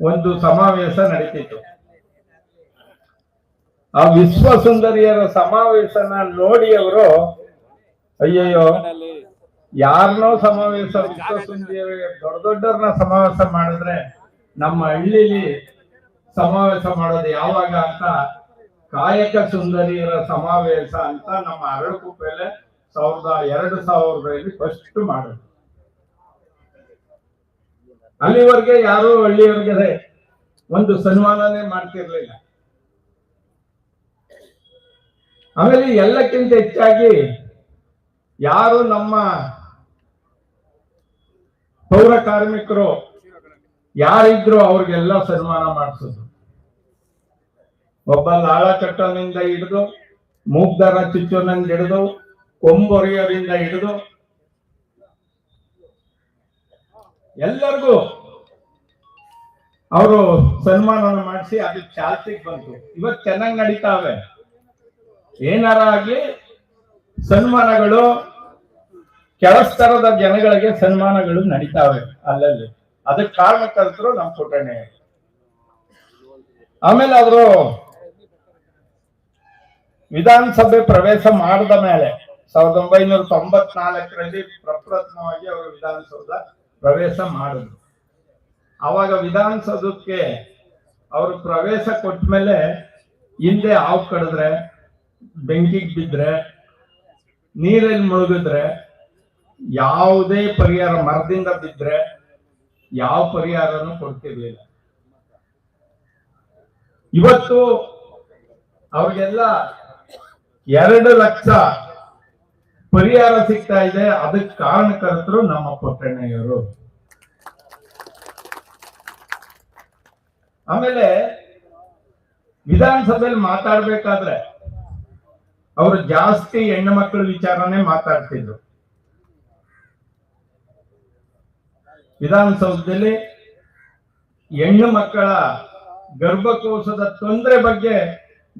ಒಂದು ಸಮಾವೇಶ ನಡೀತಿತ್ತು. ಆ ವಿಶ್ವ ಸುಂದರಿಯರ ಸಮಾವೇಶನ ನೋಡಿ ಅವರು, ಅಯ್ಯಯ್ಯೋ ಯಾರನ್ನೋ ಸಮಾವೇಶ ವಿಶ್ವ ಸುಂದರಿಯರ ದೊಡ್ಡ ದೊಡ್ಡವ್ರನ್ನ ಸಮಾವೇಶ ಮಾಡಿದ್ರೆ ನಮ್ಮ ಹಳ್ಳಿಲಿ ಸಮಾವೇಶ ಮಾಡೋದು ಯಾವಾಗ ಅಂತ ಕಾಯಕ ಸುಂದರಿಯರ ಸಮಾವೇಶ ಅಂತ ನಮ್ಮ ಅರಳುಕುಪ್ಪೆಲೆ ಸಾವಿರದ ಎರಡು ಸಾವಿರದಲ್ಲಿ ಫಸ್ಟ್ ಮಾಡೋದು ಅಲ್ಲಿವರೆಗೆ ಯಾರು ಹಳ್ಳಿಯವರಿಗೆ ಒಂದು ಸನ್ಮಾನನೇ ಮಾಡ್ತಿರ್ಲಿಲ್ಲ. ಆಮೇಲೆ ಎಲ್ಲಕ್ಕಿಂತ ಹೆಚ್ಚಾಗಿ ಯಾರು ನಮ್ಮ ಪೌರ ಕಾರ್ಮಿಕರು ಯಾರಿದ್ರು ಅವ್ರಿಗೆಲ್ಲ ಸನ್ಮಾನ ಮಾಡಿಸೋದು ಒಬ್ಬ ಲಾಳ ಚಟ್ಟನಿಂದ ಹಿಡಿದು ಮೂಗ್ದರ ಚುಚ್ಚೋನಿಂದ ಹಿಡಿದು, ಕೊಂಬೊರೆಯೋರಿಂದ ಹಿಡಿದು ಎಲ್ಲರಿಗೂ ಅವರು ಸನ್ಮಾನ ಮಾಡಿಸಿ ಅದು ಚಾಲ್ತಿಗೆ ಬಂತು. ಇವತ್ತು ಚೆನ್ನಾಗಿ ನಡೀತಾವೆ. ಏನಾರ ಆಗ್ಲಿ ಸನ್ಮಾನಗಳು ಕೆಳಸ್ತರದ ಜನಗಳಿಗೆ ಸನ್ಮಾನಗಳು ನಡೀತಾವೆ ಅಲ್ಲಲ್ಲಿ. ಅದಕ್ಕೆ ಕಾರಣಕರ್ತರು ನಮ್ಮ ಪುಟಣೆ. ಆಮೇಲೆ ಅವರು ವಿಧಾನಸಭೆ ಪ್ರವೇಶ ಮಾಡಿದ ಮೇಲೆ ಸಾವಿರದ ಒಂಬೈನೂರ ತೊಂಬತ್ನಾಲ್ಕರಲ್ಲಿ ಪ್ರಪ್ರಥಮವಾಗಿ ಅವರು ವಿಧಾನಸೌಧ ಪ್ರವೇಶ ಮಾಡಿದ್ರು ಆವಾಗ ವಿಧಾನಸೌಧಕ್ಕೆ ಅವರು ಪ್ರವೇಶ ಕೊಟ್ಟ ಮೇಲೆ ಹಿಂದೆ ಹಾವು ಕಡಿದ್ರೆ, ಬೆಂಕಿಗೆ ಬಿದ್ದರೆ ನೀರಲ್ಲಿ ಮುಳುಗಿದ್ರೆ, ಯಾವುದೇ ಪರಿಹಾರ ಮರದಿಂದ ಬಿದ್ದರೆ ಯಾವ ಪರಿಹಾರನೂ ಕೊಡ್ತಿರ್ಲಿಲ್ಲ. ಇವತ್ತು ಅವರಿಗೆಲ್ಲ ಎರಡು ಲಕ್ಷ ಪರಿಹಾರ ಸಿಗ್ತಾ ಇದೆ. ಅದಕ್ಕೆ ಕಾರಣಕರ್ತರು ನಮ್ಮ ಪೊಟ್ಟಣ್ಣಯ್ಯವರು. ಆಮೇಲೆ ವಿಧಾನಸಭೆಯಲ್ಲಿ ಮಾತಾಡ್ಬೇಕಾದ್ರೆ ಅವರು ಜಾಸ್ತಿ ಹೆಣ್ಣು ಮಕ್ಕಳ ವಿಚಾರನೇ ಮಾತಾಡ್ತಿದ್ರು. ವಿಧಾನಸೌಧದಲ್ಲಿ ಹೆಣ್ಣು ಮಕ್ಕಳ ಗರ್ಭಕೋಶದ ತೊಂದರೆ ಬಗ್ಗೆ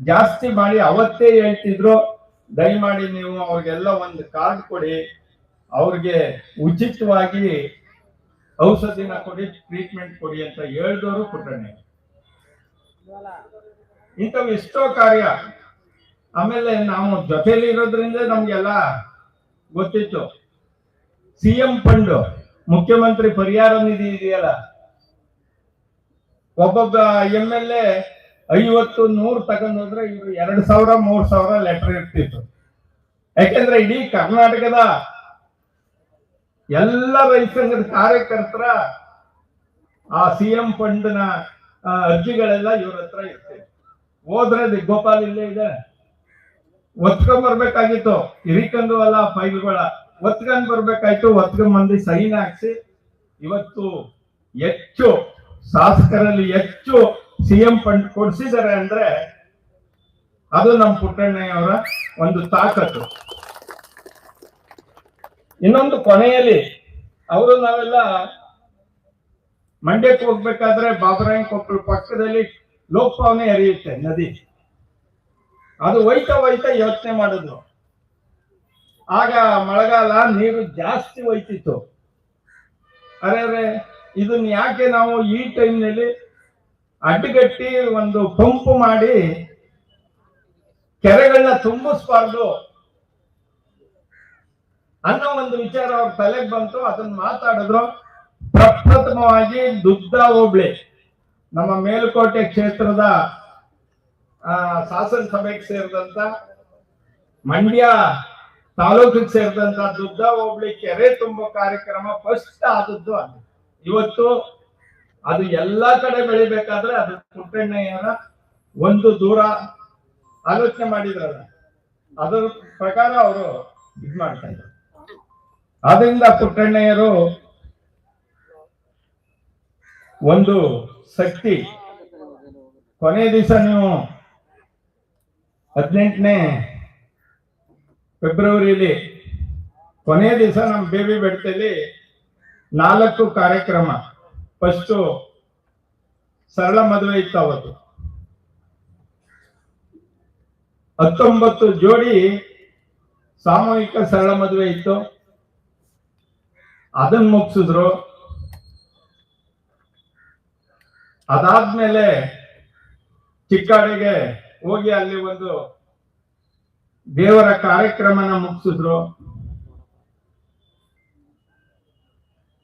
ಜಾಸ್ತಿ ಮಾಡಿ ಅವತ್ತೇ ಹೇಳ್ತಿದ್ರು. ದಯಮಾಡಿ ನೀವು ಅವ್ರಿಗೆಲ್ಲ ಒಂದು ಕಾರ್ಡ್ ಕೊಡಿ. ಅವ್ರಿಗೆ ಉಚಿತವಾಗಿ ಔಷಧಿನ ಕೊಡಿ ಟ್ರೀಟ್ಮೆಂಟ್ ಕೊಡಿ ಅಂತ ಹೇಳಿದವರು ಪುಟ್ಟಣ್ಣೆ. ಇಂಥವು ಎಷ್ಟೋ ಕಾರ್ಯ. ಆಮೇಲೆ ನಾವು ಜೊತೆಲಿ ಇರೋದ್ರಿಂದ ನಮ್ಗೆಲ್ಲ ಗೊತ್ತಿತ್ತು. ಸಿ ಎಂ ಫಂಡ್, ಮುಖ್ಯಮಂತ್ರಿ ಪರಿಹಾರ ನಿಧಿ ಇದೆಯಲ್ಲ. ಒಬ್ಬೊಬ್ಬ ಎಂ ಎಲ್ ಎ ಐವತ್ತು ನೂರು ತಗೊಂಡೋದ್ರೆ ಇವರು ಎರಡು ಸಾವಿರ, ಮೂರು ಸಾವಿರ ಲೆಟರ್ ಇರ್ತಿತ್ತು ಯಾಕೆಂದ್ರೆ ಇಡೀ ಕರ್ನಾಟಕದ ಎಲ್ಲ ರೈತ ಕಾರ್ಯಕರ್ತರ ಆ ಸಿ ಎಂ ಫಂಡ್ನ ಅರ್ಜಿಗಳೆಲ್ಲ ಇವ್ರ ಹತ್ರ ಇರ್ತವೆ ಹೋದ್ರೆ ದಿಗ್ಗೋಪಾಲ್ ಗೋಪಾಲ್ ಇಲ್ಲೇ ಇದೆ. ಒತ್ಕೊಂಡ್ ಬರ್ಬೇಕಾಗಿತ್ತು. ಹಿರಿಕಂದು ಅಲ್ಲ ಫೈಲ್ಗಳ ಒತ್ಕೊಂಡ್ ಬರ್ಬೇಕಾಯ್ತು. ಒತ್ಕೊಂಡ್ ಮಂದಿ ಸೈನ್ ಹಾಕ್ಸಿ ಇವತ್ತು ಹೆಚ್ಚು, ಶಾಸಕರಲ್ಲಿ ಹೆಚ್ಚು ಸಿಎಂ ಫಂಡ್ ಕೊಡ್ಸಿದ್ದಾರೆ ಅಂದ್ರೆ ಅದು ನಮ್ಮ ಪುಟ್ಟಣ್ಣಯ್ಯವರ ಒಂದು ತಾಕತ್ತು. ಇನ್ನೊಂದು ಕೊನೆಯಲ್ಲಿ, ಅವರು ನಾವೆಲ್ಲ ಮಂಡ್ಯಕ್ಕೆ ಹೋಗ್ಬೇಕಾದ್ರೆ ಬಾಬರಾಯನ್ ಕೊಪ್ಪಳ ಪಕ್ಕದಲ್ಲಿ ಲೋಕಪಾವನೆ ಹರಿಯುತ್ತೆ ನದಿ. ಅದು ಒಯ್ತಾ ಹೋಯ್ತಾ ಯೋಚನೆ ಮಾಡಿದ್ರು. ಆಗ ಮಳೆಗಾಲ ನೀರು ಜಾಸ್ತಿ ಒಯ್ತಿತ್ತು ಅರೆ ಅರೆ, ಇದನ್ನ ಯಾಕೆ ನಾವು ಈ ಟೈಮ್ನಲ್ಲಿ ಅಡ್ಡಗಟ್ಟಿ ಒಂದು ಪಂಪ್ ಮಾಡಿ ಕೆರೆಗಳನ್ನ ತುಂಬಿಸ್ಬಾರ್ದು. ಅನ್ನೋ ಒಂದು ವಿಚಾರ ಅವ್ರ ತಲೆಗೆ ಬಂತು ಅದನ್ನ ಮಾತಾಡಿದ್ರು. ಪ್ರಪ್ರಥಮವಾಗಿ ದುಗ್ಧ ಹೋಬಳಿ ನಮ್ಮ ಮೇಲುಕೋಟೆ ಕ್ಷೇತ್ರದ ಆ, ಶಾಸನ ಸಭೆಗೆ ಸೇರಿದಂತ ಮಂಡ್ಯ ತಾಲೂಕಿಗೆ ಸೇರಿದಂತ ದುಗ್ಧ ಹೋಬಳಿ ಕೆರೆ ತುಂಬೋ ಕಾರ್ಯಕ್ರಮ ಫಸ್ಟ್ ಆದದ್ದು ಅದು. ಇವತ್ತು ಅದು ಎಲ್ಲಾ ಕಡೆ ಬೆಳಿಬೇಕಾದ್ರೆ ಅದು ಪುಟ್ಟಣ್ಣಯ್ಯನ ಒಂದು ದೂರ ಆಲೋಚನೆ ಮಾಡಿದ್ರಲ್ಲ ಅದರ ಪ್ರಕಾರ ಅವರು ಇದ್ ಮಾಡ್ತಾ ಇದ್ರು ಆದ್ರಿಂದ ಪುಟ್ಟಣ್ಣಯ್ಯರು ಒಂದು ಶಕ್ತಿ. ಕೊನೆ ದಿವಸ ನೀವು ಹದಿನೆಂಟನೇ ಫೆಬ್ರವರಿಲಿ ಕೊನೆ ದಿವಸ ನಮ್ಮ ಬೇಬಿ ಬೆಡ್ತಲ್ಲಿ ನಾಲ್ಕು ಕಾರ್ಯಕ್ರಮ. ಫಸ್ಟು ಸರಳ ಮದುವೆ ಇತ್ತು ಅವತ್ತು. ಹತ್ತೊಂಬತ್ತು ಜೋಡಿ ಸಾಮೂಹಿಕ ಸರಳ ಮದುವೆ ಇತ್ತು. ಅದನ್ನ ಮುಗಿಸಿದ್ರು. ಅದಾದ್ಮೇಲೆ ಚಿಕ್ಕಾಡಿಗೆ ಹೋಗಿ ಅಲ್ಲಿ ಒಂದು ದೇವರ ಕಾರ್ಯಕ್ರಮನ ಮುಗಿಸಿದ್ರು.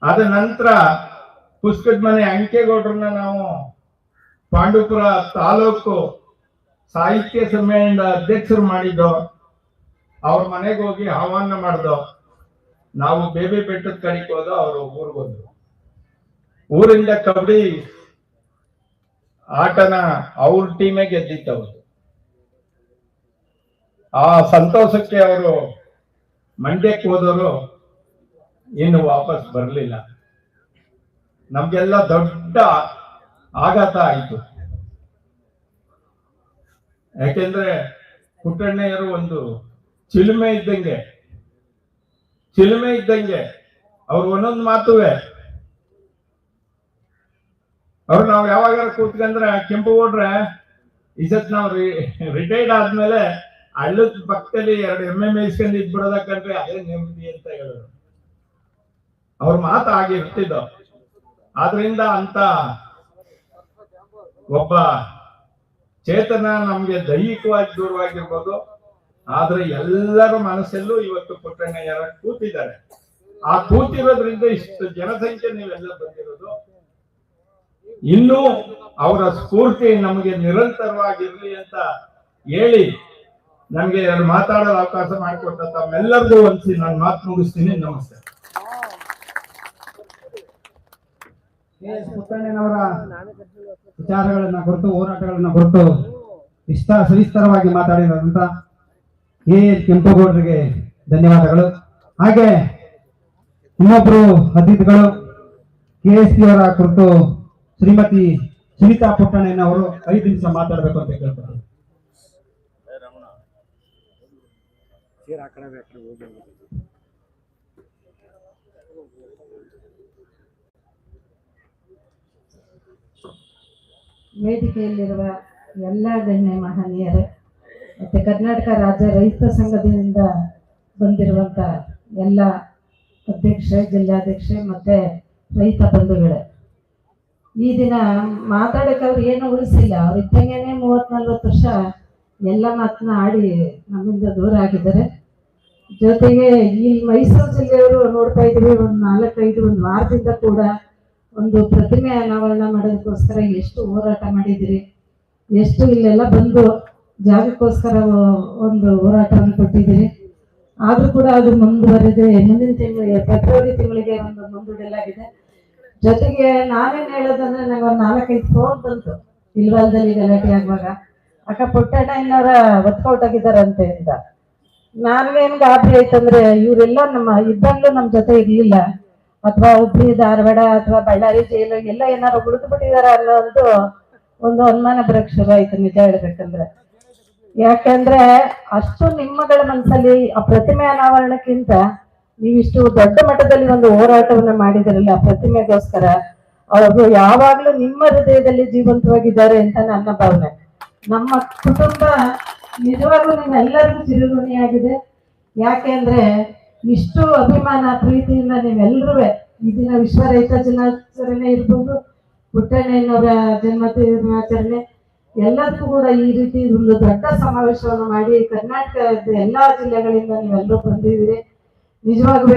ಅದ ನಂತರ ಪುಸ್ತಕದ ಮನೆ ಅಂಕೆಗೌಡ್ರನ್ನ ನಾವು ಪಾಂಡುಪುರ ತಾಲೂಕು ಸಾಹಿತ್ಯ ಸಮ್ಮೇಳನದ ಅಧ್ಯಕ್ಷರು ಮಾಡಿದ್ದು. ಅವ್ರ ಮನೆಗೆ ಹೋಗಿ ಆಹ್ವಾನ ಮಾಡ್ದೋ. ನಾವು ಬೇಬಿ ಬೆಟ್ಟದ ಕಡೆಗೆ ಹೋದ ಅವರು ಊರಿಗೆ ಹೋದ್ರು. ಊರಿಂದ ಕಬಡ್ಡಿ ಆಟನ ಅವ್ರ ಟೀಮೇ ಅವರು. ಆ ಸಂತೋಷಕ್ಕೆ ಅವರು ಮಂಡ್ಯಕ್ಕೆ ಹೋದವರು ಇನ್ನು ವಾಪಸ್ ಬರಲಿಲ್ಲ. ನಮ್ಗೆಲ್ಲ ದೊಡ್ಡ ಆಘಾತ ಆಯಿತು. ಯಾಕೆಂದ್ರೆ ಪುಟ್ಟಣ್ಣಯ್ಯರು ಒಂದು ಚಿಲುಮೆ ಇದ್ದಂಗೆ ಚಿಲುಮೆ ಇದ್ದಂಗೆ ಅವ್ರು ಒಂದೊಂದು ಮಾತುವೆ. ಅವ್ರು ನಾವು ಯಾವಾಗ ಕೂತ್ಕಂದ್ರೆ ಕೆಂಪು ಓಡ್ರೆ ಸತ್ ನಾವು ರಿಟೈರ್ಡ್ ಆದ್ಮೇಲೆ ಹಳ್ಳದ ಪಕ್ಕದಲ್ಲಿ ಎರಡು ಎಮ್ಮೆ ಮೇಯಿಸ್ಕೊಂಡು ಇದ್ಬಿಡೋದಕ್ಕಂದ್ರೆ ಅದೇ ನೆಮ್ಮದಿ ಅಂತ ಹೇಳಿದ್ರು ಅವ್ರ ಮಾತು ಆಗಿರ್ತಿದ್ದವು ಆದ್ರಿಂದ ಅಂತ ಒಬ್ಬ ಚೇತನ ನಮ್ಗೆ ದೈಹಿಕವಾಗಿ ದೂರವಾಗಿರ್ಬೋದು, ಆದ್ರೆ ಎಲ್ಲರ ಮನಸ್ಸಲ್ಲೂ ಇವತ್ತು ಪುಟ್ಟಣ್ಣಯ್ಯರ ಕೂತಿದ್ದಾರೆ. ಆ ಕೂತಿರೋದ್ರಿಂದ ಇಷ್ಟು ಜನಸಂಖ್ಯೆ ನೀವೆಲ್ಲ ಬಂದಿರೋದು. ಇನ್ನೂ ಅವರ ಸ್ಫೂರ್ತಿ ನಮಗೆ ನಿರಂತರವಾಗಿರ್ಲಿ ಅಂತ ಹೇಳಿ ನಮಗೆ ಮಾತಾಡೋದು ಅವಕಾಶ ಮಾಡಿಕೊಟ್ಟ ತಮ್ಮೆಲ್ಲರಿಗೂ ಒಂದ್ಸಿ ನಾನು ಮಾತು ಮುಗಿಸ್ತೀನಿ. ನಮಸ್ತೆ. ಪುಟ್ಟಣ್ಣನವರ ವಿಚಾರಗಳನ್ನ ಕುರಿತು ಹೋರಾಟಗಳನ್ನ ಕುರಿತು ಇಷ್ಟ ಸವಿಸ್ತರವಾಗಿ ಮಾತಾಡಿರೋದಂತ ಎ. ಎಸ್ ಕೆಂಪೇಗೌಡರಿಗೆ ಧನ್ಯವಾದಗಳು. ಹಾಗೆ ಇನ್ನೊಬ್ರು ಅತಿಥಿಗಳು ಕೆ ಎಸ್ ಪಿ ಅವರ ಕುರಿತು ಶ್ರೀಮತಿ ಸುನೀತಾ ಪುಟ್ಟಣ್ಣನವರು ಐದು ನಿಮಿಷ ಮಾತಾಡಬೇಕು ಅಂತ ಕೇಳ್ತಾರೆ ವೇದಿಕೆಯಲ್ಲಿರುವ ಎಲ್ಲ ಗಣ್ಯ ಮಹನೀಯರೇ, ಮತ್ತು ಕರ್ನಾಟಕ ರಾಜ್ಯ ರೈತ ಸಂಘದಿಂದ ಬಂದಿರುವಂಥ ಎಲ್ಲ ಅಧ್ಯಕ್ಷೆ, ಜಿಲ್ಲಾಧ್ಯಕ್ಷೆ, ಮತ್ತು ರೈತ ಬಂಧುಗಳೇ. ಈ ದಿನ ಮಾತಾಡೋಕ್ಕವ್ರು ಏನು ಉಳಿಸಿಲ್ಲ. ಅವ್ರು ಇದ್ದಂಗೆನೆ ಮೂವತ್ತು ನಲ್ವತ್ತು ವರ್ಷ ಎಲ್ಲ ಮಾತನ್ನ ಆಡಿ ನಮ್ಮಿಂದ ದೂರ ಆಗಿದ್ದಾರೆ. ಜೊತೆಗೆ ಈ ಮೈಸೂರು ಜಿಲ್ಲೆಯವರು ನೋಡ್ತಾ ಇದ್ದೀವಿ, ಒಂದು ನಾಲ್ಕೈದು, ಒಂದು ವಾರದಿಂದ ಕೂಡ ಒಂದು ಪ್ರತಿಮೆ ಅನಾವರಣ ಮಾಡೋದಕ್ಕೋಸ್ಕರ ಎಷ್ಟು ಹೋರಾಟ ಮಾಡಿದಿರಿ ಎಷ್ಟು ಇಲ್ಲೆಲ್ಲ ಬಂದು ಜಾಗಕ್ಕೋಸ್ಕರ ಒಂದು ಹೋರಾಟವನ್ನು ಕೊಟ್ಟಿದ್ದೀರಿ? ಆದರೂ ಕೂಡ ಅದು ಮುಂದುವರೆದೆ ಮುಂದಿನ ತಿಂಗಳಿಗೆ ಫೆಬ್ರವರಿ ತಿಂಗಳಿಗೆ ಒಂದು ಮುಂದೂಡಲಾಗಿದೆ. ಜೊತೆಗೆ ನಾವೇನು ಹೇಳೋದಂದ್ರೆ ನಂಗೆ ಒಂದು ನಾಲ್ಕೈದು ಫೋನ್ ಬಂತು. ಇಲ್ವಲ್ದಲ್ಲಿ ಗಲಾಟೆ ಆಗುವಾಗ. ಅಕ್ಕ ಪುಟ್ಟಣ್ಣಯ್ಯನವರ ಒತ್ಕೌಟ್ ಆಗಿದ್ದಾರಂತೆ ಅಂತ. ನಾವೇನ್ ಗಾಬರಿ ಆಯ್ತಂದ್ರೆ ಇವರೆಲ್ಲ ನಮ್ಮ ಇದ್ದಾಗಲೂ ನಮ್ಮ ಜೊತೆ ಇರ್ಲಿಲ್ಲ. ಅಥವಾ ಹುಬ್ಳಿ, ಧಾರವಾಡ ಅಥವಾ ಬಳ್ಳಾರಿ ಜೈಲು ಎಲ್ಲ ಏನಾರು ಉಳಿದು ಬಿಟ್ಟಿದಾರ ಅನ್ನೋದು ಒಂದು ಅನುಮಾನ ಬರಕ್ ಶುರು ಆಯ್ತು ನಿಜ ಹೇಳ್ಬೇಕಂದ್ರೆ. ಯಾಕಂದ್ರೆ ಅಷ್ಟು ನಿಮ್ಮಗಳ ಮನಸ್ಸಲ್ಲಿ ಆ ಪ್ರತಿಮೆ ಅನಾವರಣಕ್ಕಿಂತ ನೀವಿಷ್ಟು ದೊಡ್ಡ ಮಟ್ಟದಲ್ಲಿ ಒಂದು ಹೋರಾಟವನ್ನ ಮಾಡಿದಿರಲ್ಲ, ಆ ಪ್ರತಿಮೆಗೋಸ್ಕರ, ಅವರು ಯಾವಾಗ್ಲೂ ನಿಮ್ಮ ಹೃದಯದಲ್ಲಿ ಜೀವಂತವಾಗಿದ್ದಾರೆ ಅಂತ ನನ್ನ ಭಾವನೆ. ನಮ್ಮ ಕುಟುಂಬ ನಿಜವಾಗ್ಲೂ ನಿಮ್ಮೆಲ್ಲರಿಗೂ ಚಿರುಗುಣಿಯಾಗಿದೆ ಯಾಕೆಂದ್ರೆ ಇಷ್ಟು ಅಭಿಮಾನ ಪ್ರೀತಿಯಿಂದ ನೀವೆಲ್ಲರೂ ಈ ದಿನ ವಿಶ್ವ ರೈತ ದಿನಾಚರಣೆ ಇರ್ಬೋದು ಪುಟ್ಟಣ್ಣಯ್ಯನವರ ಜನ್ಮ ದಿನಾಚರಣೆ ಎಲ್ಲದಕ್ಕೂ ಕೂಡ ಈ ರೀತಿ ಒಂದು ದೊಡ್ಡ ಸಮಾವೇಶವನ್ನು ಮಾಡಿ ಕರ್ನಾಟಕದ ಎಲ್ಲಾ ಜಿಲ್ಲೆಗಳಿಂದ ನೀವೆಲ್ಲರೂ ಬಂದಿದ್ದೀರಿ. ನಿಜವಾಗ್ಲೂ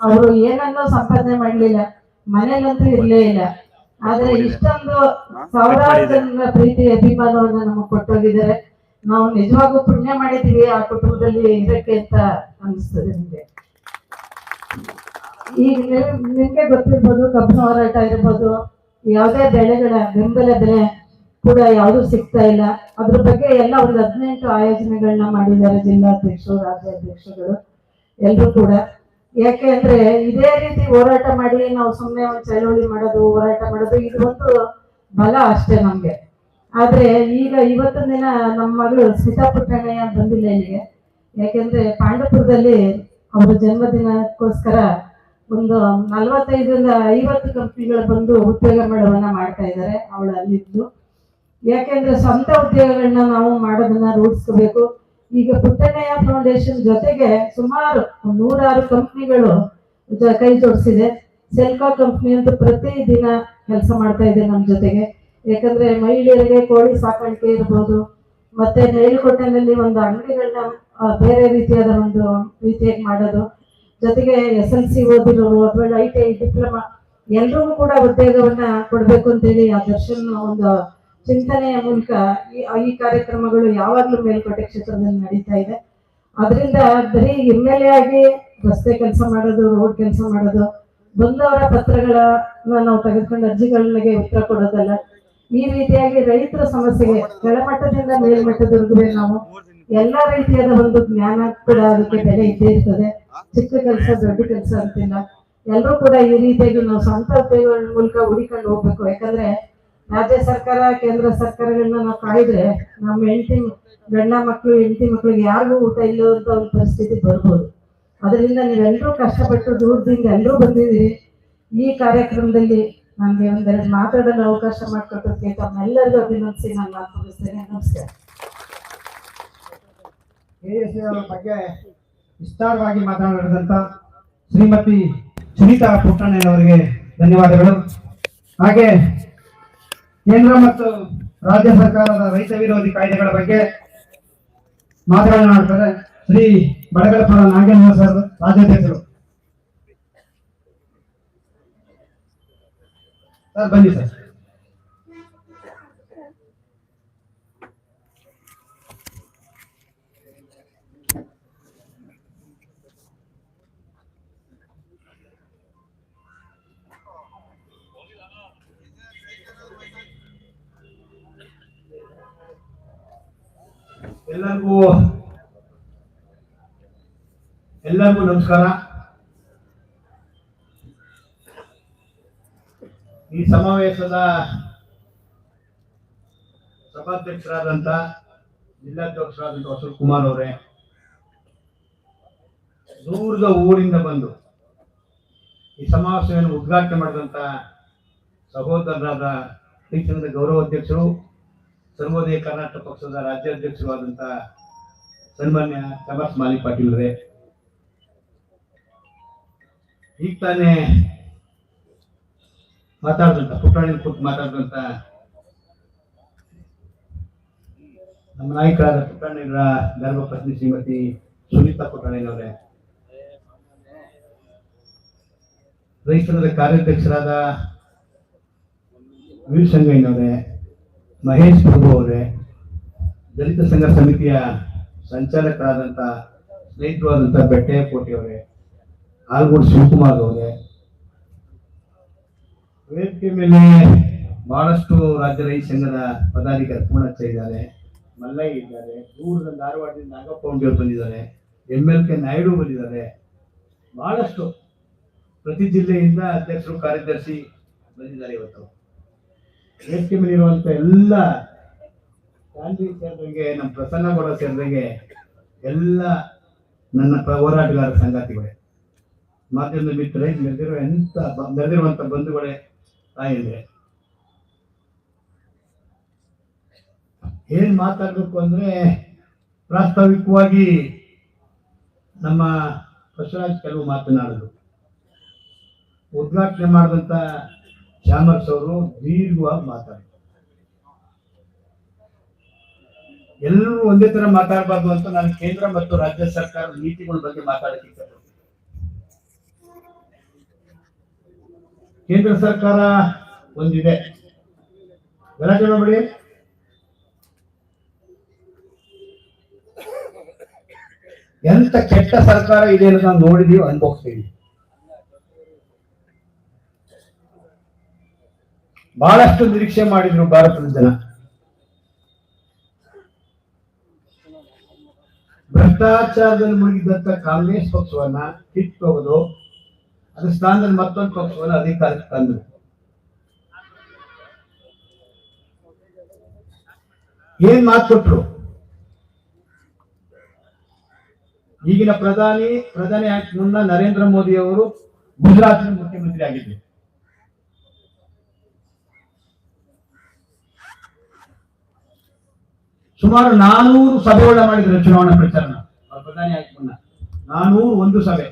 ಅವರು ಏನನ್ನೂ ಸಂಪಾದನೆ ಮಾಡ್ಲಿಲ್ಲ ಮನೇಲಂತೂ ಇರ್ಲೇ ಇಲ್ಲ. ಆದ್ರೆ ಇಷ್ಟೊಂದು ಸಾವಿರಾರು ಜನರ ಪ್ರೀತಿ ಅಭಿಮಾನವನ್ನ ನಮಗೆ ಕೊಟ್ಟೋಗಿದ್ದಾರೆ. ನಾವು ನಿಜವಾಗೂ ಪುಣ್ಯ ಮಾಡಿದೀವಿ ಆ ಕುಟುಂಬದಲ್ಲಿ ಇರಕ್ಕೆ ಅಂತ ಅನಿಸ್ತದೆ ನಿಮಗೆ. ಈಗ ನಿಮಗೆ ನಿಮ್ಗೆ ಗೊತ್ತಿರ್ಬೋದು, ಕಬ್ಬಿನ ಹೋರಾಟ ಇರ್ಬೋದು, ಯಾವುದೇ ಬೆಳೆಗಳ ಬೆಂಬಲ ಬೆಲೆ ಕೂಡ ಯಾವುದು ಸಿಗ್ತಾ ಇಲ್ಲ. ಅದ್ರ ಬಗ್ಗೆ ಎಲ್ಲ ಒಂದು ಹದಿನೆಂಟು ಆಯೋಜನೆಗಳನ್ನ ಮಾಡಿದ್ದಾರೆ ಜಿಲ್ಲಾಧ್ಯಕ್ಷರು ರಾಜ್ಯಾಧ್ಯಕ್ಷರುಗಳು ಎಲ್ಲರೂ ಕೂಡ. ಯಾಕೆ ಅಂದ್ರೆ ಇದೇ ರೀತಿ ಹೋರಾಟ ಮಾಡಿ ನಾವು ಸುಮ್ಮನೆ ಒಂದು ಚಳವಳಿ ಮಾಡೋದು, ಹೋರಾಟ ಮಾಡೋದು, ಇದು ಒಂದು ಬಲ ಅಷ್ಟೇ ನಮ್ಗೆ. ಆದ್ರೆ ಈಗ ಇವತ್ತಿನ ದಿನ ನಮ್ಮ ಮಗಳು ಸೀತಾಪುಟ್ಟಣಯ್ಯ ಪುಟ್ಟಣ್ಣಯ್ಯ ಬಂದಿಲ್ಲ ಇಲ್ಲಿಗೆ. ಯಾಕೆಂದ್ರೆ ಪಾಂಡಪುರದಲ್ಲಿ ಅವರ ಜನ್ಮದಿನಕ್ಕೋಸ್ಕರ ಒಂದು ನಲ್ವತ್ತೈದರಿಂದ ಐವತ್ತು ಕಂಪ್ನಿಗಳು ಬಂದು ಉದ್ಯೋಗ ಮೇಳವನ್ನ ಮಾಡ್ತಾ ಇದ್ದಾರೆ ಅವಳು ಅಲ್ಲಿದ್ದು. ಯಾಕೆಂದ್ರೆ ಸ್ವಂತ ಉದ್ಯೋಗಗಳನ್ನ ನಾವು ಮಾಡೋದನ್ನ ರೂಢಿಸ್ಕೋಬೇಕು. ಈಗ ಪುಟ್ಟಣ್ಣಯ್ಯ ಫೌಂಡೇಶನ್ ಜೊತೆಗೆ ಸುಮಾರು ನೂರಾರು ಕಂಪ್ನಿಗಳು ಕೈ ಜೋಡಿಸಿದೆ. ಸೆಲ್ಕಾ ಕಂಪ್ನಿ ಅಂತ ಪ್ರತಿ ದಿನ ಕೆಲಸ ಮಾಡ್ತಾ ಇದೆ ನಮ್ಮ ಜೊತೆಗೆ. ಯಾಕಂದ್ರೆ ಮಹಿಳೆಯರಿಗೆ ಕೋಳಿ ಸಾಕಾಣಿಕೆ ಇರ್ಬೋದು, ಮತ್ತೆ ಮೇಲುಕೋಟೆನಲ್ಲಿ ಒಂದು ಅಂಗಡಿಗಳನ್ನ ಬೇರೆ ರೀತಿಯಾದ ಒಂದು ರೀತಿಯಾಗಿ ಮಾಡೋದು. ಜೊತೆಗೆ ಎಸ್ ಎಲ್ ಸಿ ಓದಿರೋರು ಅಥವಾ ಐ ಟಿ ಐ ಡಿಪ್ಲೊಮಾ, ಎಲ್ರಿಗೂ ಕೂಡ ಉದ್ಯೋಗವನ್ನ ಕೊಡ್ಬೇಕು ಅಂತೇಳಿ ಆ ದರ್ಶನ್ ಒಂದು ಚಿಂತನೆಯ ಮೂಲಕ ಈ ಕಾರ್ಯಕ್ರಮಗಳು ಯಾವಾಗ್ಲೂ ಮೇಲ್ಕೋಟೆ ಕ್ಷೇತ್ರದಲ್ಲಿ ನಡೀತಾ ಇದೆ. ಅದರಿಂದ ಬರೀ ಎಂ ಎಲ್ ಎ ಆಗಿ ರಸ್ತೆ ಕೆಲಸ ಮಾಡೋದು, ರೋಡ್ ಕೆಲಸ ಮಾಡೋದು, ಬಂದವರ ಪತ್ರಗಳನ್ನ ನಾವು ತೆಗೆದುಕೊಂಡು ಅರ್ಜಿಗಳಿಗೆ ಉತ್ತರ ಕೊಡೋದಲ್ಲ ಈ ರೀತಿಯಾಗಿ ರೈತರ ಸಮಸ್ಯೆಗೆ ಕೆಳಮಟ್ಟದಿಂದ ಮೇಲ್ಮಟ್ಟದವರೆಗೂ ನಾವು ಎಲ್ಲಾ ರೀತಿಯಾದ ಒಂದು ಜ್ಞಾನ ಕೂಡ ಅದಕ್ಕೆ ಬೆಲೆ ಇದ್ದೇ ಇರ್ತದೆ. ಚಿಕ್ಕ ಕೆಲಸ, ದೊಡ್ಡ ಕೆಲಸ ಅಂತಿಲ್ಲ. ಎಲ್ಲರೂ ಕೂಡ ಈ ರೀತಿಯಾಗಿ ನಾವು ಸ್ವಂತ ಉದ್ಯೋಗಗಳ ಮೂಲಕ ಹುಡಿಕೊಂಡು ಹೋಗ್ಬೇಕು. ಯಾಕಂದ್ರೆ ರಾಜ್ಯ ಸರ್ಕಾರ, ಕೇಂದ್ರ ಸರ್ಕಾರಗಳನ್ನ ನಾವು ಕಾಯ್ದ್ರೆ ನಮ್ಮ ಹೆಂಡತಿ, ಗಂಡ ಮಕ್ಕಳು ಹೆಂಡತಿ ಮಕ್ಕಳಿಗೆ ಯಾರಿಗೂ ಊಟ ಇಲ್ಲದಂತ ಒಂದು ಪರಿಸ್ಥಿತಿ ಬರ್ಬೋದು. ಅದರಿಂದ ನೀವೆಲ್ಲರೂ ಕಷ್ಟಪಟ್ಟು ದೂರದಿಂದ ಎಲ್ಲರೂ ಬಂದಿದ್ದೀರಿ. ಈ ಕಾರ್ಯಕ್ರಮದಲ್ಲಿ ನನಗೆ ಒಂದೆರಡು ಮಾತಾಡಲು ಅವಕಾಶ ಮಾಡಿಕೊಟ್ಟಕ್ಕೆ ತಮ್ಮೆಲ್ಲರಿಗೂ ಅಭಿನಂದಿಸಿ, ನಾನು ಮಾತಾಡಿಸ್ತೇನೆ ನಮಸ್ಕಾರ. ಅವರ ಬಗ್ಗೆ ವಿಸ್ತಾರವಾಗಿ ಮಾತನಾಡಿದಂತ ಶ್ರೀಮತಿ ಸುನೀತಾ ಪುಟ್ಟಣ್ಣನವರಿಗೆ ಧನ್ಯವಾದಗಳು. ಹಾಗೆ ಕೇಂದ್ರ ಮತ್ತು ರಾಜ್ಯ ಸರ್ಕಾರದ ರೈತ ವಿರೋಧಿ ಕಾಯ್ದೆಗಳ ಬಗ್ಗೆ ಮಾತನಾಡ್ತಾರೆ ಶ್ರೀ ಬಡಗಳಪ್ಪ ನಾಗೇಂದ್ರ ಸರ್ ರಾಜ್ಯಾಧ್ಯಕ್ಷರು. ಸರ್ ಬನ್ನಿ ಸರ್ ಎಲ್ಲರಿಗೂ ಎಲ್ಲರಿಗೂ ನಮಸ್ಕಾರ ಈ ಸಮಾವೇಶದ ಸಭಾಧ್ಯಕ್ಷರಾದಂತ ಜಿಲ್ಲಾಧ್ಯಕ್ಷರಾದಂತ ಅಶೋಕ್ ಕುಮಾರ್ ಅವರೇ, ದೂರದ ಊರಿಂದ ಬಂದು ಈ ಸಮಾವೇಶವನ್ನು ಉದ್ಘಾಟನೆ ಮಾಡಿದಂತ ಸಹೋದರರಾದ ಶಿಕ್ಷಣದ ಗೌರವ ಅಧ್ಯಕ್ಷರು, ಸರ್ವೋದಯ ಕರ್ನಾಟಕ ಪಕ್ಷದ ರಾಜ್ಯಾಧ್ಯಕ್ಷರು ಆದಂತ ಸನ್ಮಾನ್ಯ ಚಮಸ್ ಮಾಲಿ ಪಾಟೀಲ್ರೆ ಈಗ ತಾನೇ ಮಾತಾಡಿದಂತ ಪುಟಾಣಿ ಕೂತು ಮಾತಾಡಿದಂತ ನಮ್ಮ ನಾಯಕರಾದ ಪುಟ್ಟಣ್ಣರ ಗರ್ಭ ಪತ್ನಿ ಶ್ರೀಮತಿ ಸುನೀತಾ ಪುಟ್ಟಣ್ಣನವರೇ ರೈತರದ ಕಾರ್ಯಾಧ್ಯಕ್ಷರಾದ ವೀರ್ ಸಂಗಯ್ಯನವರೇ, ಮಹೇಶ್ ಪ್ರಭು ಅವರೇ, ದಲಿತ ಸಂಘ ಸಮಿತಿಯ ಸಂಚಾಲಕರಾದಂಥ ಸ್ನೇಹಿತರಾದಂಥ ಬೆಟ್ಟೆಯ ಕೋಟೆಯವರೇ ಆಲ್ಗೂಡ್ ಶಿವಕುಮಾರ್ ಅವರೇ ವೇದಿಕೆ ಮೇಲೆ ಬಹಳಷ್ಟು ರಾಜ್ಯ ರೈತ ಸಂಘದ ಪದಾಧಿಕಾರಿ ಪೂರ್ಣಚ್ಚ ಇದ್ದಾರೆ, ಮಲ್ಲಯ್ಯ ಇದ್ದಾರೆ, ದೂರದ ಧಾರವಾಡದಿಂದ ನಾಗಪ್ಪ ಉಂಡಿಯವರು ಬಂದಿದ್ದಾರೆ ಎಂ ಎಲ್ ಕೆ ನಾಯ್ಡು ಬಂದಿದ್ದಾರೆ. ಬಹಳಷ್ಟು ಪ್ರತಿ ಜಿಲ್ಲೆಯಿಂದ ಅಧ್ಯಕ್ಷರು, ಕಾರ್ಯದರ್ಶಿ ಬಂದಿದ್ದಾರೆ ಇವತ್ತು. ವೇದಿಕೆ ಮೇಲೆ ಇರುವಂತ ಎಲ್ಲ ಗಾಂಧಿ ಸೇರಿದಂಗೆ, ನಮ್ಮ ಪ್ರಸನ್ನಗೌಡ ಸೇರಿದಂಗೆ ಎಲ್ಲ ನನ್ನ ಹೋರಾಟಗಾರ ಸಂಗಾತಿಗಳೇ ಮಾಧ್ಯಮದ ಮಿತ್ರರೇ, ನೆರೆದಿರುವ ಎಂತ ಬ- ನೆರೆದಿರುವಂತ ಬಂಧುಗಳೇ ತಾಯಿದ್ರೆ ಏನ್ ಮಾತಾಡ್ಬೇಕು ಅಂದ್ರೆ ಪ್ರಾಸ್ತಾವಿಕವಾಗಿ ನಮ್ಮ ಬಸವರಾಜ್ ಕೆಲವು ಮಾತನಾಡಿದ್ರು ಉದ್ಘಾಟನೆ ಮಾಡಿದಂತ ಚಾಮರ್ಸ್ ಅವರು ದೀರ್ಘವಾಗಿ ಮಾತಾಡ್ತಾರೆ ಎಲ್ಲರೂ ಒಂದೇ ತರ ಮಾತಾಡಬಾರ್ದು ಅಂತ ನಾನು ಕೇಂದ್ರ ಮತ್ತು ರಾಜ್ಯ ಸರ್ಕಾರದ ನೀತಿಗಳ ಬಗ್ಗೆ ಮಾತಾಡಕ್ಕೆ ಕೇಂದ್ರ ಸರ್ಕಾರ ಒಂದಿದೆ. ಗಲಾಟೆ ಎಂತ ಕೆಟ್ಟ ಸರ್ಕಾರ ಇದೆ ಅಂತ ನಾವು ನೋಡಿದೀವಿ ಅನುಭವಿಸ್ತೀವಿ ಬಹಳಷ್ಟು ನಿರೀಕ್ಷೆ ಮಾಡಿದ್ರು ಭಾರತದ ಜನ. ಭ್ರಷ್ಟಾಚಾರದಲ್ಲಿ ಮುಳುಗಿದ್ದಂತ ಕಾಂಗ್ರೆಸ್ ಪಕ್ಷವನ್ನ ಕಿತ್ತೋಗೋದು ಅದ್ರ ಸ್ಥಾನದಲ್ಲಿ ಮತ್ತೊಂದು ಪಕ್ಷವನ್ನು ಅಧಿಕಾರಕ್ಕೆ ತಂದರು ಏನ್ ಮಾತು ಕೊಟ್ರು? ಈಗಿನ ಪ್ರಧಾನಿ ಪ್ರಧಾನಿ ಆಗ ಮುನ್ನ ನರೇಂದ್ರ ಮೋದಿ ಅವರು ಗುಜರಾತ್ನ ಮುಖ್ಯಮಂತ್ರಿ ಆಗಿದ್ದರು ಸುಮಾರು ನಾನೂರು ಸಭೆಗಳನ್ನ ಮಾಡಿದ್ರು ಚುನಾವಣಾ ಪ್ರಚಾರನ. ಅವ್ರು ಪ್ರಧಾನಿ ಆಯ್ತು ಮುನ್ನ. ನಾನೂರು ಒಂದು ಸಭೆ.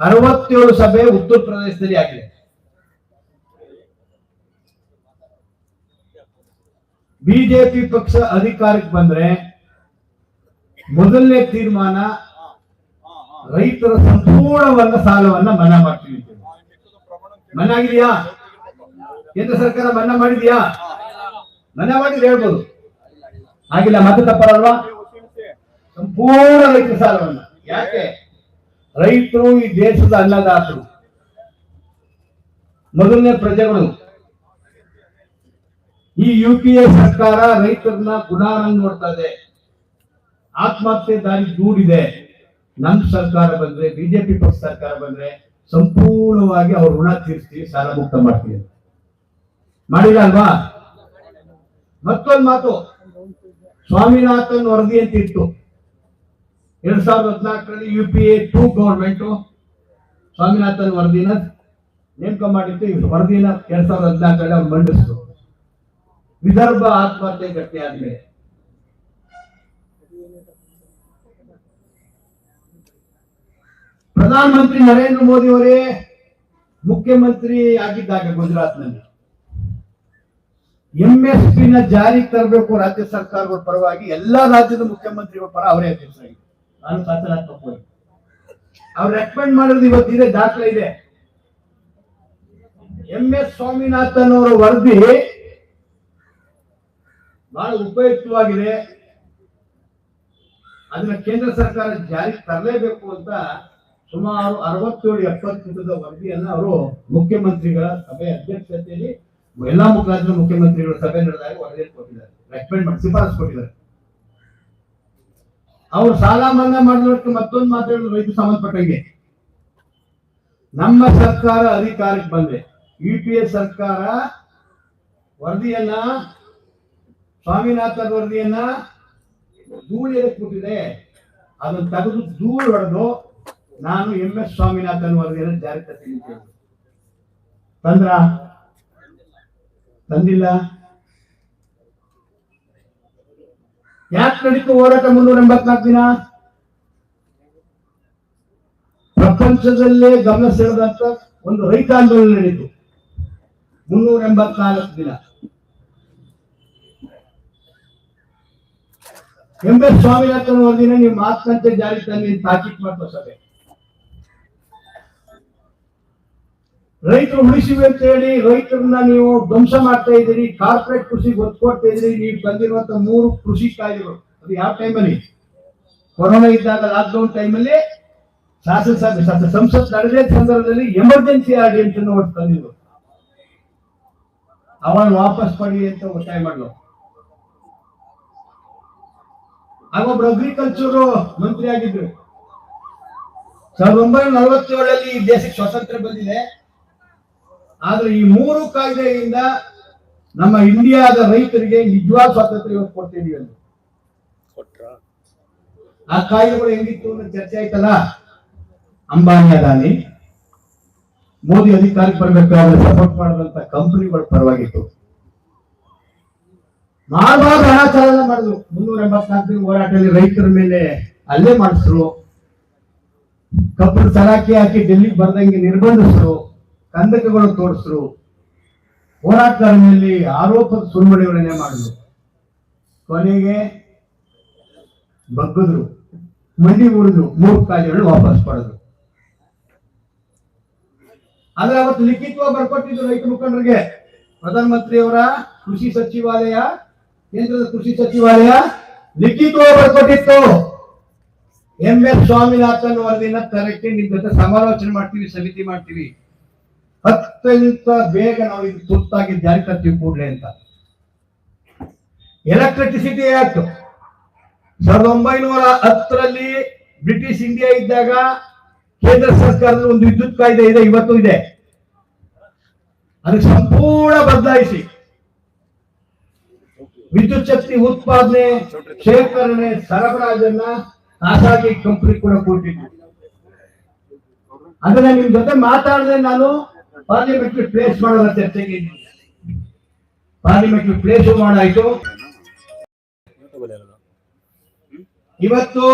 ಅರವತ್ತೇಳು ಸಭೆ ಉತ್ತರ ಪ್ರದೇಶದಲ್ಲಿ ಆಗಿದೆ. ಬಿಜೆಪಿ ಪಕ್ಷ ಅಧಿಕಾರಕ್ಕೆ ಬಂದ್ರೆ ಮೊದಲನೇ ತೀರ್ಮಾನ ರೈತರ ಸಂಪೂರ್ಣವನ್ನ ಸಾಲವನ್ನ ಮನ್ನಾ ಮಾಡ್ತೀವಿ ಮನ್ನಾ ಆಗಿದೆಯಾ? ಕೇಂದ್ರ ಸರ್ಕಾರ ಮನ್ನಾ ಮಾಡಿದೆಯಾ? ಮನ್ನಾ ಮಾಡಿದ್ರೆ ಹೇಳ್ಬೋದು. ಆಗಿಲ್ಲ ಮತ್ತೆ ತಪ್ಪರಲ್ವಾ ಸಂಪೂರ್ಣ ರೈತರ ಸಾಲವನ್ನ. ಯಾಕೆ? ರೈತರು ಈ ದೇಶದ ಅನ್ನದಾತರು. ಮೊದಲನೇ ಪ್ರಜೆಗಳು. ಈ ಯು ಪಿ ಎ ಸರ್ಕಾರ ರೈತರನ್ನ ಗುಣಾರಂಗ್ ನೋಡ್ತಾ ಇದೆ. ಆತ್ಮಹತ್ಯೆ ದಾರಿ ದೂಡಿದೆ. ನಮ್ ಸರ್ಕಾರ ಬಂದ್ರೆ ಬಿಜೆಪಿ ಪಕ್ಷ ಸರ್ಕಾರ ಬಂದ್ರೆ ಸಂಪೂರ್ಣವಾಗಿ ಅವ್ರ ಋಣ ತೀರಿಸ್ತೀವಿ, ಸಾಲ ಮುಕ್ತ ಮಾಡ್ತೀವಿ. ಮಾಡಿಲ್ಲ ಅಲ್ವಾ? ಮತ್ತೊಂದು ಮಾತು. ಸ್ವಾಮಿನಾಥನ್ ವರದಿ ಅಂತ ಇತ್ತು. ಎರಡ್ ಸಾವಿರದ ಹದಿನಾಲ್ಕರಲ್ಲಿ U P A two government Swaminathan ವರದಿನ ನೇಮಕ ಮಾಡಿತ್ತು. ಈ ವರದಿನ ಎರಡ್ ಸಾವಿರದ ಹದಿನಾಲ್ಕರಲ್ಲಿ ಅವ್ರು ಮಂಡಿಸಿದ್ರು. ವಿದರ್ಭ ಆತ್ಮಹತ್ಯೆ ಘಟನೆ ಆದ್ಮೇಲೆ. ಪ್ರಧಾನಮಂತ್ರಿ ನರೇಂದ್ರ ಮೋದಿ ಅವರೇ ಮುಖ್ಯಮಂತ್ರಿ ಆಗಿದ್ದಾಗ ಗುಜರಾತ್ನಲ್ಲಿ. ಎಂಎಸ್ಪಿ ನ ಜಾರಿಗೆ ತರಬೇಕು ರಾಜ್ಯ ಸರ್ಕಾರಗಳ ಪರವಾಗಿ ಎಲ್ಲಾ ರಾಜ್ಯದ ಮುಖ್ಯಮಂತ್ರಿಗಳ ಪರ ಅವರೇ ಅಧ್ಯಕ್ಷರಾಗಿದ್ದಾರೆ. ನಾನು ಶಾಸನಾತ್ಮಕವಾಗಿ ಅವ್ರು ರೆಕಮೆಂಡ್ ಮಾಡಿರೋದು ಇವತ್ತಿದೆ ದಾಖಲೆ ಇದೆ. ಎಂ. ಎಸ್. ಸ್ವಾಮಿನಾಥನ್ ಅವರ ವರದಿ ಬಹಳ ಉಪಯುಕ್ತವಾಗಿದೆ. ಅದನ್ನ ಕೇಂದ್ರ ಸರ್ಕಾರ ಜಾರಿಗೆ ತರಲೇಬೇಕು ಅಂತ ಸುಮಾರು ಅರವತ್ತೇಳು ಎಪ್ಪತ್ತು ಪುಟದ ವರದಿಯನ್ನ ಅವರು ಮುಖ್ಯಮಂತ್ರಿಗಳ ಸಭೆ ಅಧ್ಯಕ್ಷತೆಯಲ್ಲಿ, ಎಲ್ಲಾ ಮುಖಾಂತರ ಮುಖ್ಯಮಂತ್ರಿಗಳ ಸಭೆ ನಡೆದಾಗ ವರದಿಯನ್ನು ಕೊಟ್ಟಿದ್ದಾರೆ. ರೆಕಮೆಂಡ್ ಮಾಡಿ, ಶಿಫಾರಸು ಕೊಟ್ಟಿದ್ದಾರೆ. ಅವ್ರು ಸಾಲ ಮನ್ನಾ ಮಾಡಿದಷ್ಟು ಮತ್ತೊಂದು ಮಾತಾಡೋದು ರೈತ ಸಂಬಂಧಪಟ್ಟಂಗೆ. ನಮ್ಮ ಸರ್ಕಾರ ಅಧಿಕಾರಕ್ಕೆ ಬಂದೆ. ಯು ಪಿ ಎ ಸರ್ಕಾರ ವರದಿಯನ್ನ, ಸ್ವಾಮಿನಾಥನ್ ವರದಿಯನ್ನ ಧೂಳು ಕೊಟ್ಟಿದೆ ಅದನ್ನ ತೆಗೆದು ಧೂಳು ಹೊಡೆದು ನಾನು ಎಂ ಎಸ್ ಸ್ವಾಮಿನಾಥನ್ ವರದಿಯನ್ನು ಜಾರಿ ತರ್ತೀನಿ ಅಂತ ಹೇಳಿದ್ರು. ತಂದ್ರ? ತಂದಿಲ್ಲ? ಯಾಕೆ ನಡೀತು ಹೋರಾಟ ಮುನ್ನೂರ ಎಂಬತ್ನಾಲ್ಕು ದಿನ? ಪ್ರಪಂಚದಲ್ಲೇ ಗಮನ ಸೆಳೆದಂತ ಒಂದು ರೈತ ಆಂದೋಲನ ನಡೀತು. ಮುನ್ನೂರ ಎಂಬತ್ನಾಲ್ಕು ದಿನ. ಎಂ ಎಸ್ ಸ್ವಾಮಿನಾಥನ್ ದಿನ ನೀವು ಮಾತಂತೆ ಜಾರಿ ತಂದು ತಾಕೀತ್ ಮಾಡ್ತಾ ಸಭೆ. ರೈತರು ಉಳಿಸಿವೆ ಅಂತ ಹೇಳಿ ರೈತರನ್ನ ನೀವು ಧ್ವಂಸ ಮಾಡ್ತಾ ಇದ್ದೀರಿ, ಕಾರ್ಪೊರೇಟ್ ಕೃಷಿಗೆ ಒತ್ತು ಇದ್ದೀರಿ, ನೀವು ತಂದಿರುವಂತ ಮೂರು ಕೃಷಿ ಕಾಯ್ದೆಗಳು ಅದು ಯಾವ ಟೈಮಲ್ಲಿ? ಕೊರೋನಾ ಇದ್ದಾಗ ಲಾಕ್ಡೌನ್ ಟೈಮಲ್ಲಿ ಶಾಸನ ಸಂಸತ್ ನಡೆದೇ ಸಂದರ್ಭದಲ್ಲಿ ಎಮರ್ಜೆನ್ಸಿ ಆರ್ಡಿಯನ್ಸ್ ಅನ್ನು ಒಟ್ಟು ತಂದಿದ್ರು. ಅವನ್ ವಾಪಸ್ ಪಡಿ ಅಂತ ಒತ್ತಾಯ ಮಾಡ್ಲು. ಆಗ ಒಬ್ರು ಅಗ್ರಿಕಲ್ಚರ್ ಮಂತ್ರಿ ಆಗಿದ್ರು. ಸಾವಿರದ ಒಂಬೈನೂರ ನಲವತ್ತೇಳಲ್ಲಿ ದೇಶಕ್ಕೆ ಸ್ವಾತಂತ್ರ್ಯ ಬಂದಿದೆ. ಆದ್ರೆ ಈ ಮೂರು ಕಾಯ್ದೆಯಿಂದ ನಮ್ಮ ಇಂಡಿಯಾದ ರೈತರಿಗೆ ನಿಜವಾದ ಸ್ವಾತಂತ್ರ್ಯ ಇವತ್ತು ಕೊಡ್ತೀವಿ ಅಂತ ಆ ಕಾಯ್ದೆಗಳು ಹೆಂಗಿತ್ತು ಅಂತ ಚರ್ಚೆ ಆಯ್ತಲ್ಲ? ಅಂಬಾನಿ ಅದಾನಿ. ಮೋದಿ ಅಧಿಕಾರಕ್ಕೆ ಬರ್ಬೇಕಾದ್ರೆ ಸಪೋರ್ಟ್ ಮಾಡಿದಂತ ಕಂಪನಿಗಳ ಪರವಾಗಿತ್ತು. ಮಾಡಬಾರ್ದು ಹಣಾಚಾರ ಮಾಡಿದ್ರು. ಮುನ್ನೂರ ಎಂಬತ್ನಾಲ್ಕು ದಿನ ಹೋರಾಟದಲ್ಲಿ ರೈತರ ಮೇಲೆ ಅಲ್ಲೇ ಮಾಡಿಸ್ರು. ಕಬ್ಬು ಸಲಾಕಿ ಹಾಕಿ ಡೆಲ್ಲಿಗೆ ಬರ್ದಂಗೆ ನಿರ್ಬಂಧಿಸ್ರು. ಕಂದಕಗಳು ತೋರಿಸ್ರು. ಹೋರಾಟಗಾರನಲ್ಲಿ ಆರೋಪ ಸುಳ್ಳುವಳಿಗಳನ್ನೇ ಮಾಡಿದ್ರು. ಕೊನೆಗೆ ಬಗ್ಗದ್ರು. ಮಂಡಿ ಉರಿದ್ರು ಮೂರು ಕಾಯಿಗಳನ್ನು ವಾಪಸ್ ಪಡೆದ್ರು. ಆದ್ರೆ ಅವತ್ತು ಲಿಖಿತವಾಗಿ ಬರ್ಕೊಟ್ಟಿದ್ರು ರೈತ ಮುಖಂಡರಿಗೆ. ಪ್ರಧಾನಮಂತ್ರಿಯವರ ಕೃಷಿ ಸಚಿವಾಲಯ, ಕೇಂದ್ರದ ಕೃಷಿ ಸಚಿವಾಲಯ ಲಿಖಿತವಾಗಿ ಬರ್ಕೊಟ್ಟಿತ್ತು. ಎಂ ಎಸ್ ಸ್ವಾಮಿನಾಥನ್ ವರದಿನ ತರಕ್ಕೆ ನಿಮ್ ಜೊತೆ ಸಮಾಲೋಚನೆ ಮಾಡ್ತೀವಿ, ಸಮಿತಿ ಮಾಡ್ತೀವಿ. ಅತ್ಯಂತ ಬೇಗ ನಾವು ಇದು ತುರ್ತಾಗಿ ಜಾರಿ ತರ್ತೀವಿ ಕೂಡಲೇ ಅಂತ. ಎಲೆಕ್ಟ್ರಿಸಿಟಿ ಆಕ್ಟ್ ಸಾವಿರದ ಒಂಬೈನೂರ ಹತ್ತರಲ್ಲಿ ಬ್ರಿಟಿಷ್ ಇಂಡಿಯಾ ಇದ್ದಾಗ ಕೇಂದ್ರ ಸರ್ಕಾರದ ಒಂದು ವಿದ್ಯುತ್ ಕಾಯ್ದೆ ಇದೆ, ಇವತ್ತು ಇದೆ. ಅದಕ್ಕೆ ಸಂಪೂರ್ಣ ಬದಲಾಯಿಸಿ. ವಿದ್ಯುತ್ ಶಕ್ತಿ ಉತ್ಪಾದನೆ, ಶೇಖರಣೆ, ಸರಬರಾಜನ್ನ ಖಾಸಗಿ ಕಂಪನಿ ಕೂಡ ಕೊಟ್ಟಿದ್ದು ಅದನ್ನ ನಿಮ್ ಜೊತೆ ಮಾತಾಡದೆ ನಾನು ಪಾರ್ಲಿಮೆಂಟ್ ಪ್ಲೇಸ್ ಮಾಡೋದ ಚರ್ಚೆಗೆ ಪಾರ್ಲಿಮೆಂಟ್ ಪ್ಲೇಸ್ ಮಾಡಾಯ್ತು. ಇವತ್ತು